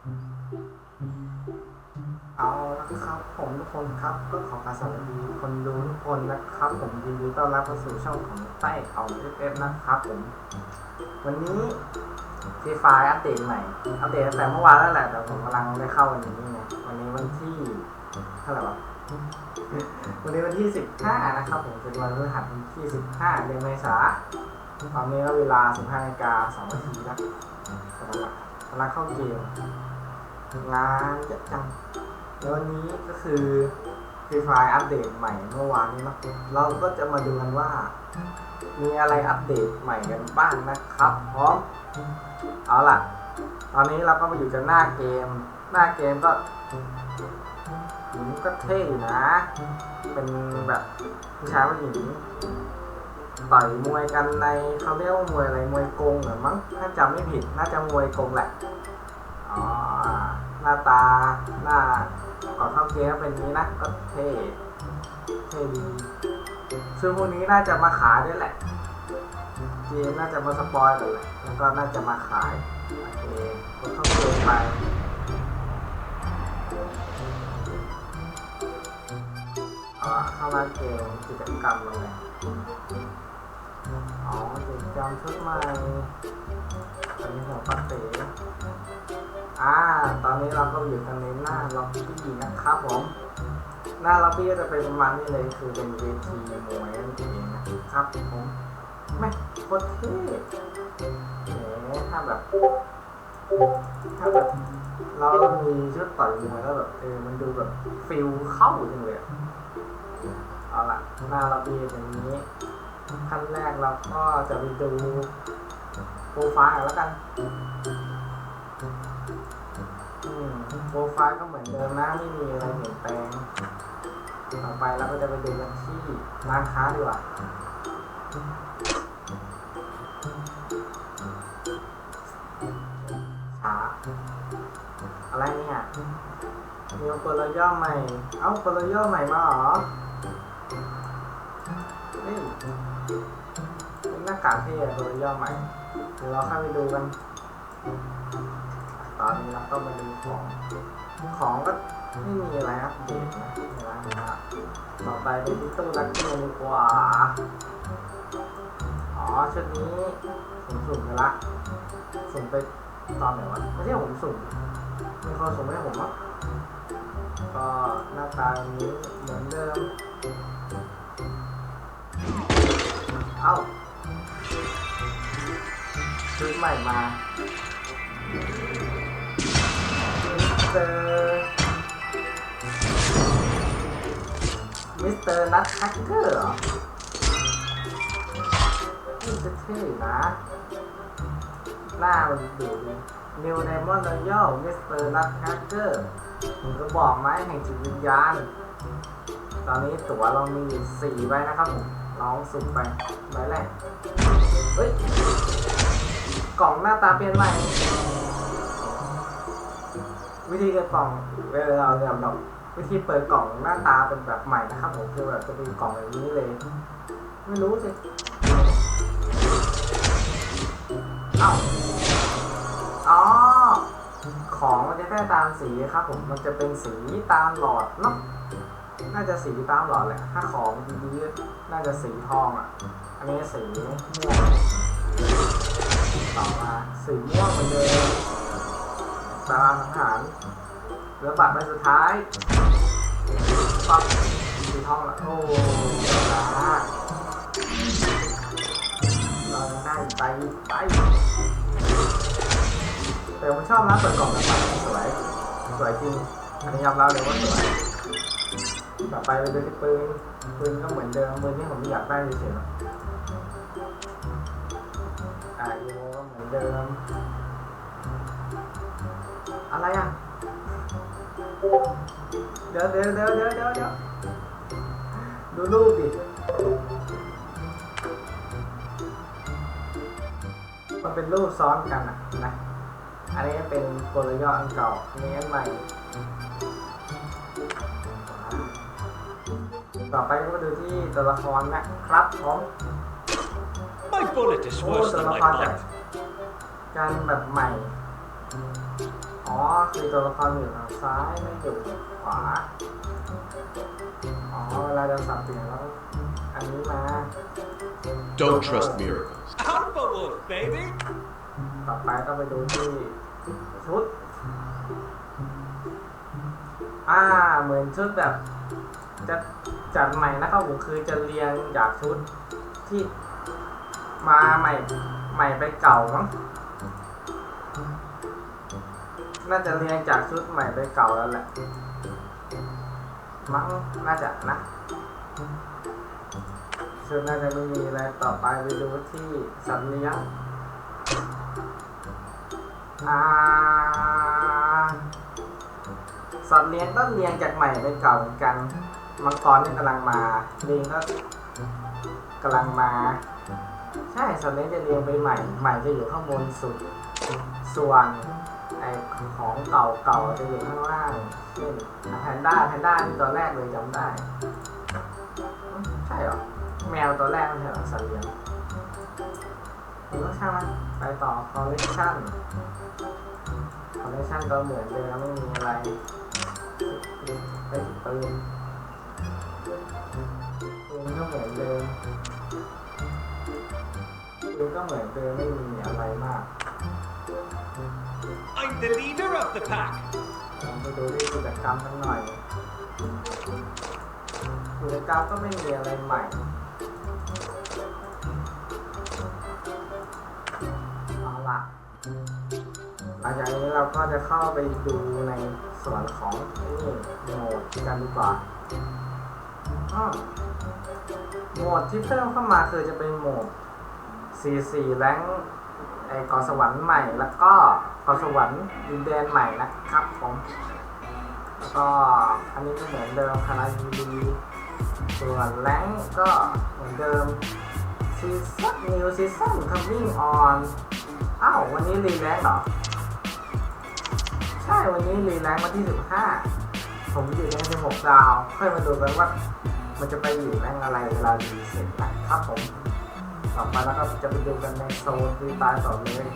เอาละครับผมทุกคนครับ ก็ขอกราบสวัสดีคนดูทุกคนนะครับ ผมยินดีต้อนรับเข้าสู่ช่องของใต้เอาเอฟเอฟนะครับผมวันนี้ฟรีไฟอัปเดตใหม่ อัปเดตตั้งแต่เมื่อวานแล้วแหละ แต่ผมกำลังได้เข้าวันนี้ไงวันนี้วันที่เท่าไหร่วะวันนี้วันที่ 15 นะครับผมเป็นวันพฤหัสที่ 15 เดือนเมษาตอนนี้ก็เวลา 15นาฬิกา2นาทีแล้ว กำลักเข้าเกมงานเยอะจังแล้ววันนี้ก็คือฟรีไฟอัปเดตใหม่เมื่อวานนี้เนาะเราก็จะมาดูกันว่า มีอะไรอัปเดตใหม่กันบ้างนะครับพร้อมเอาล่ะ ตอนนี้เราก็มาอยู่กันหน้าเกม หน้าเกมก็หญิงก็เท่อยู่นะ เป็นแบบผู้ชายผู้หญิง ต่อยมวยกันในเขาเรียกว่ามวยอะไรมวยกงเหรอมั้งถ้าจำไม่ผิดน่าจะมวยกงแหละอ๋อหน้าตาหน้าก่อนเข้าเกมก็เป็นนี้นะก็เท่เท่ดีซึ่งพวกนี้น่าจะมาขายด้วยแหละเกมน่าจะมาสปอยกันแหละแล้วก็น่าจะมาขายโอเคกดเข้าเกมไปเอาละเข้ามาเกมกิจกรรมตรงไหน อ๋อกิจกรรมชุดใหม่อันนี้ของปักเต๋อ่า ตอนนี้เราก็อยู่กันในหน้าล็อบบี้นะครับผม หน้าล็อบบี้ก็จะเป็นประมาณนี้เลยคือเป็นเวทีมวยนั่นเองนะครับผมแม่โคตรเท่แหมถ้าแบบ ถ้าแบบเรามีชุดต่อยมวยแล้วแบบเออมันดูแบบฟิลเข้าจังเลยเอาละหน้าล็อบบี้เป็นอย่างนี้ ขั้นแรกเราก็จะไปดูโปรไฟล์กันแล้วกันอืมโปรไฟล์ก็เหมือนเดิมนะไม่มีอะไรเปลี่ยนแปลงต่อไปเราก็จะไปดูกันที่ร้านค้าดีกว่าช้าอะไรเนี่ยมีกลย่อใหม่ เอ้ากลย่อใหม่มาเหรอ เฮ้ยเป็นหน้ากากเท่อะกลย่อใหม่ เดี๋ยวเราเข้าไปดูกัน ตอนนี้เราก็มาดูของ ของก็ไม่มีอะไรอัปเดตนะในร้านนะต่อไปไปที่ตู้ลักกี้ดีกว่า อ๋อชุดนี้ผมสุ่มไปละ สุ่มไปตอนไหนวะ ไม่ใช่ผมสุ่มมีคนสุ่มให้ผมอะก็หน้าตาอย่างนี้เหมือนเดิม ชุดใหม่มามิสเตอร์มิสเตอร์นัทแฮกเกอร์เหรอนี่จะเท่นะหน้ามันดูดีนิวไดมอนด์รอยัลมิสเตอร์นัทแฮกเกอร์ผมก็บอกไม้แห่งจิตวิญญาณ ตอนนี้ตั๋วเรามีสี่ใบนะครับผมลองสุ่มไปใบแรกเฮ้ย กล่องหน้าตาเปลี่ยนใหม่ วิธีเปิดกล่องเวลาเราเรียนแบบวิธีเปิดกล่องหน้าตาเป็นแบบใหม่นะครับผมคือแบบจะเป็นกล่องแบบนี้เลย ไม่รู้สิเอ้าอ๋อของมันจะได้ตามสีครับผมมันจะเป็นสีตามหลอดเนาะน่าจะสีตามหลอดแหละ ถ้าของดีๆน่าจะสีทองอะ อันนี้สีม่วง ต่อมาสีม่วงเหมือนเดิมตารางสังหารเหลือบัตรใบสุดท้ายปั๊บสีทองละโอ้นะเราได้ไปไปแต่ผมชอบร้านเปิดกล่องแบบใหม่สวยสวยจริงอันนี้ยอมรับเลยว่าสวยต่อไปไปดูที่ปืนปืนก็เหมือนเดิมปืนที่ผมอยากได้เฉยๆ อ่าอีโมก็เหมือนเดิม อะไรอะ เดี๋ยวเดี๋ยวเดี๋ยวเดี๋ยวเดี๋ยวเดี๋ยวดูรูปดิมันเป็นรูปซ้อนกันอะนะ อันนี้เป็นกลย่ออันเก่าอันนี้อันใหม่ ต่อไปก็มาดูที่ตัวละครนะครับผม My bullet is โอ้ worse ตัว than ละ my ครแบบ blood. การแบบใหม่อ๋อ๋อคือตัวละครอยู่ทางซ้ายไม่อยู่ขวา อ๋อเวลาจะสับเปลี่ยนแล้ว อันนี้มา Don't trust miracles. Alpha Wolf, baby! ต่อไปก็ไปดูที่ชุด อ่า เหมือนชุดแบบ จะจัดใหม่นะครับผมคือจะเรียงจากชุดที่ มาใหม่ ใหม่ไปเก่ามั้ง น่าจะเรียงจากชุดใหม่ไปเก่าแล้วแหละ มั้ง น่าจะนะชุดน่าจะไม่มีอะไรต่อไปไปดูที่สัตว์เลี้ยงอ่าสัตว์เลี้ยงก็เลี้ยงจากใหม่ไปเก่าเหมือนกัน มังกรนี่กำลังมาลิงก็กำลังมา ช่สัตว์เลี้จะเลี้ยงไปใหม่ ใหม่จะอยู่ข้างบนสุด ส่วนไอของเก่าเก่าๆจะอยู่ข้างล่างเช่นแพนด้าแพนด้าที่ตัวแรกเลยจำได้ ใช่หรอ แมวตัวแรกไม่ใช่เหรอสัตว์เลี้ยงหรือว่าช่างมันไปต่อคอลเลคชันคอลเลคชันก็เหมือนเดิมไม่มีอะไรไปปืนปืนก็เหมือนเดิม ปืนก็เหมือนเดิมไม่มีอะไรมาก I'm the leader of the pack! ลองไปดูที่กิจกรรมกันหน่อยกิจกรรมก็ไม่มีอะไรใหม่ เอาละหลังจากนี้เราก็จะเข้าไปดูในส่วนของนี่โหมดกันดีกว่าอ้อโหมดที่เพิ่มเข้ามาคือจะเป็นโหมด C4 แรงไอ้เกาะสวรรค์ใหม่แล้วก็เกาะสวรรค์ดินแดนใหม่นะครับผมแล้วก็อันนี้ก็เหมือนเดิมคารายูดีส่วนแรงก็เหมือนเดิมซีซั่นนิวซีซั่น coming on อ้าววันนี้รีแลงค์เหรอ ใช่วันนี้รีแลงค์วันที่ 15 ผมอยู่ใน16ดาว ค่อยมาดูกันว่ามันจะไปอยู่แรงอะไรเวลารีเสร็จนะครับผม ต่อไปแล้วก็จะไปดูกันในโซนฟรีตายต่อเลย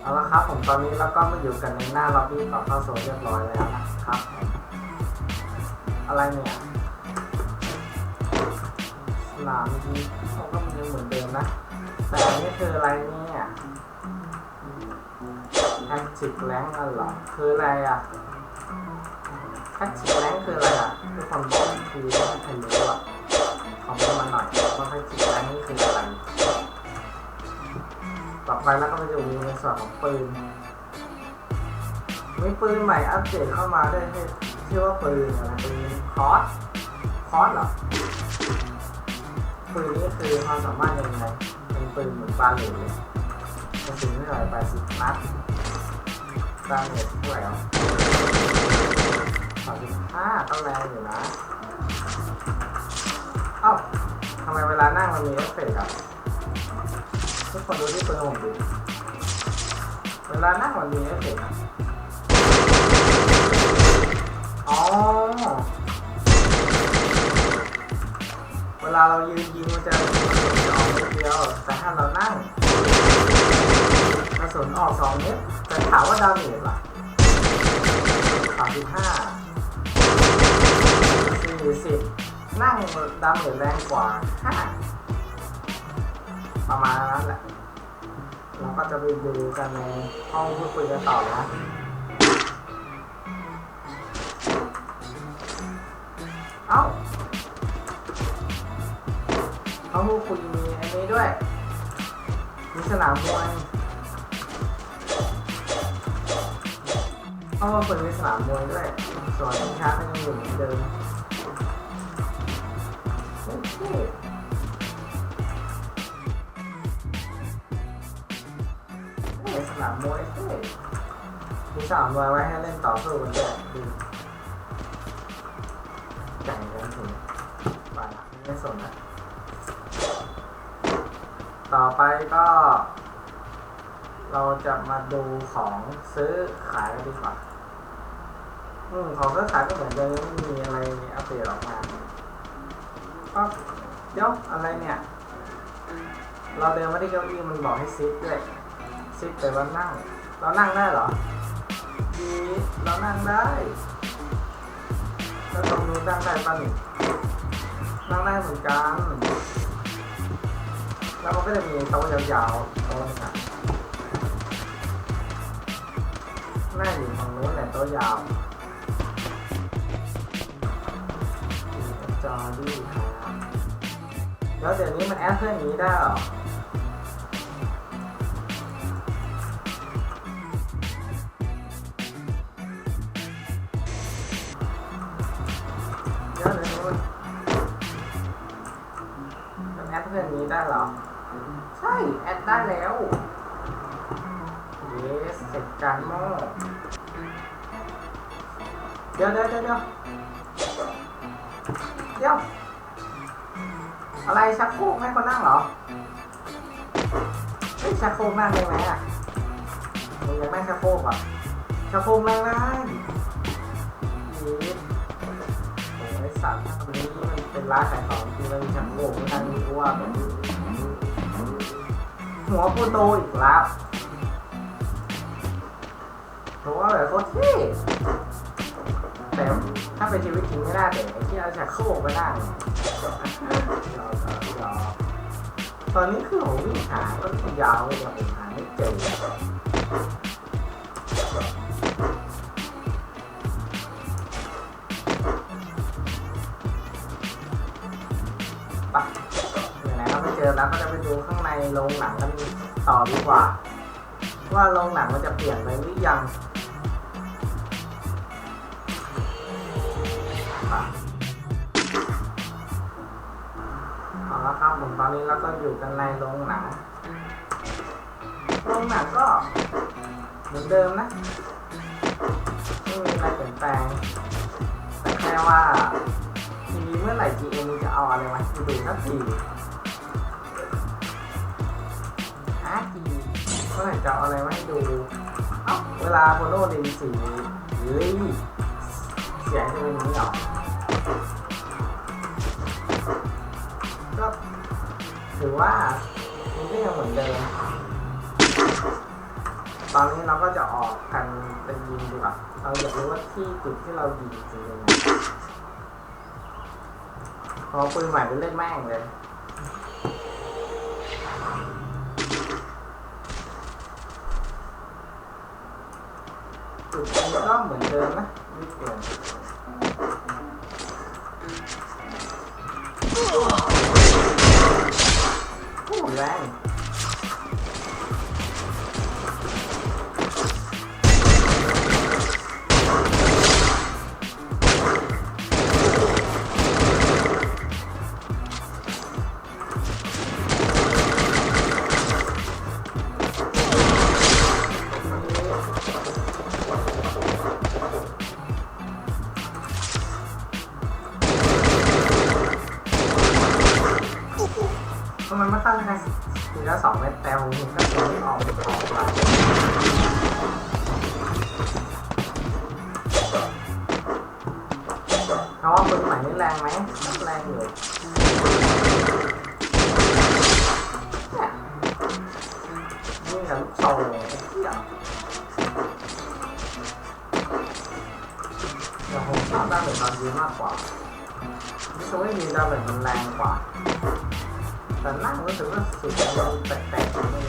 เอาละครับผมตอนนี้เราก็มาอยู่กันในหน้าล็อบบี้ต่อเข้าโซนเรียบร้อยแล้วนะครับ อะไรเนี่ยสนามยิงเขาก็มีเหมือนเดิมนะ แต่อันนี่คืออะไรเนี่ยแท็กติกแรงกันหรอคืออะไรอะแท็กติกแรงคืออะไรอะทุกคนบอกคือไม่ใครรู้อะ คอมเมนต์มาหน่อยว่าแท็กติกแรงนี่คืออะไรต่อไปแล้วก็ไปดูในส่วนของปืนมีปืนใหม่อัปเดตเข้ามาด้วยชื่อว่าปืนอะไรปืนคอสคอสเหรอปืนนี้คือความสามารถยังไงเป็นปืนเหมือนปลาเหลวเลยกระสุนไม่ไหลไปสิบนัดดาเมจเท่าไหร่อสามสิบห้าก็แรงอยู่นะ อ้าวทำไมเวลานั่งมันมีเอฟเฟกต์อะทุกคนดูที่ปืนผมดิเวลานั่งมันมีเอฟเฟกต์อะอ๋อ เวลาเรายืนยิงมันจะออกนิดเดียว แต่ถ้าเรานั่งกระสุนออกสองเม็ดแต่ถามว่าดาเมจล่ะสามสิบห้า นั่งดาเมจแรงกว่าห้าประมาณนั้นแหละเราก็จะไปดูกันในห้องพูดคุยกันต่อนะเอ้าเขาพูดคุยมีอันนี้ด้วย มีสนามมวยเขาเปิดมีสนามมวยด้วย ส่วนชิงช้าก็ยังอยู่เหมือนเดิม โอเคเอ้ยสนามมวยมีสนามมวยไว้ให้เล่นต่อสู้กันด้วยดีจ่ายเงินถึงไปละไม่สนนะ ต่อไปก็ เราจะมาดูของซื้อขายกันดีกว่า อืมของซื้อขายก็เหมือนเดิมไม่มีอะไรอัปเดตออกมาก็ เดี๋ยวอะไรเนี่ย เราเดินมาที่เก้าอี้มันบอกให้ซิปด้วยซิปแต่ว่านั่ง เรานั่งได้เหรอเรานั่งได้แล้วตรงนู้นนั่งได้ป่ะนี่นั่งได้เหมือนกันแล้วมันก็จะมีโต๊ะยาวๆโต๊ะหนึงอะนั่อยู่ฝั่งนู้นแหละโต๊ะยาวจอดีครับ แล้วเดี๋ยวนี้มันแอดเพื่อนนี้ได้หรอเดี๋ยวเดี๋ยวนู้นมันแอดเพื่อนนี้ได้หรอ ใช่ แอดได้แล้วเยสเสร็จการม่เดี๋ยวเดี๋ยวเดี๋ยวเดี๋ยวเดี๋ยว อะไรชักโครกให้คนนั่งเหรอเฮ้ยชักโครกนั่งได้ไหมอะมึงอยากนั่งชักโครกอะชักโครกนั่งได้โอ้ยสัตว์ตรงนี้มันเป็นร้านขายของที่มันมีชักโครกไม่ทันมีว่าแบบนี้หัวโปโตอีกแล้วเพราะว่าแบบโคตรเท่แต่ถ้าเป็นชีวิตจริงไม่ได้แต่ที่เอาชักโครกไปนั่งรอรอรอ ตอนนี้คือผมวิ่งหาก็ยาวเลยผมหาไม่เจอไปไหนๆก็ไม่เจอแล้วก็จะไปดูข้างในโรงหนังกันต่อดีกว่า ว่าโรงหนังมันจะเปลี่ยนไปหรือยัง เอาละครับผมตอนนี้เราก็อยู่กันในโรงหนังโรงหนังก็เหมือนเดิมนะไม่มีอะไรเปลี่ยนแปลงแต่แค่ว่าทีวีเมื่อไหร่ GM จะเอาอะไรมาให้ดูสักทีฮะทีเมื่อไหร่จะเอาอะไรมาให้ดูเอ้าเวลาโฟโลดินสีรีเสียงจะเป็นอย่างนี้หรอ ถือว่ามันก็ยังเหมือนเดิมตอนนี้เราก็จะออกกันเป็นยิงดีกว่าเราอยากรู้ว่าที่จุดที่เรายิงคือยังไงพอปืนใหม่ไปเล่นแม่งเลยจุดนี้ก็เหมือนเดิมนะไม่เปลี่ยน แรง ทำไมไม่ตั้งให้ทีละสองเม็ดแต่ผมก็ยังไม่ออกออกมาเขาว่าปืนใหม่นี่แรงไหมแรงอยู่นี่กับลูกโซ่เลยแต่ผมชอบด้านเหมือนตอนยิงมากกว่ารู้สึกว่ายิงด้านเหมือนมันแรงกว่า แต่นั่งรู้สึกว่าสุดมันแปลกๆเลย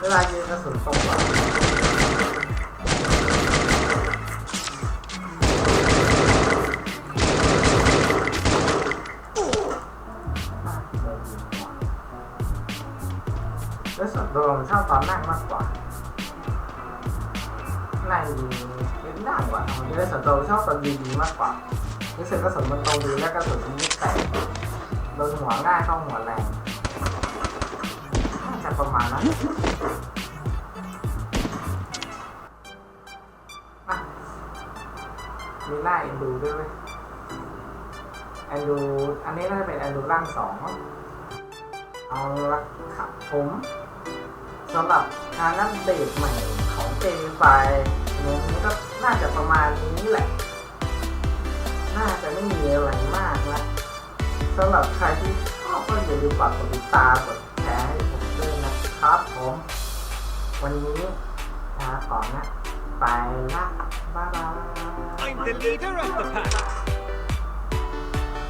เวลายิงกระสุนตรงหลังแล้วส่วนตัวผมชอบตอนนั่งมากกว่านั่งยิงยิงนั่งกว่าผมจะได้ส่วนตัวผมชอบตอนยิงมากกว่า รู้สึกกระสุนมันตรงดีและกระสุนมันไม่แตกโดนหัวง่ายเข้าหัวแรงน่าจะประมาณนั้นอะมีหน้าเอนดูด้วยเว้ยแอนดูอันนี้น่าจะเป็นแอนดูร่างสองเอาละครับผมสำหรับการอัปเดตใหม่ของเจไฟนี้ก็น่าจะประมาณนี้แหละ น่าจะไม่มีอะไรมากนะสำหรับใครที่ชอบก็อย่าลืมฝากกดติดตามกดแชร์ให้ผมด้วยนะครับผม วันนี้ลาก่อนนะ ไปละบ๊ายบาย I'm the leader of the pack.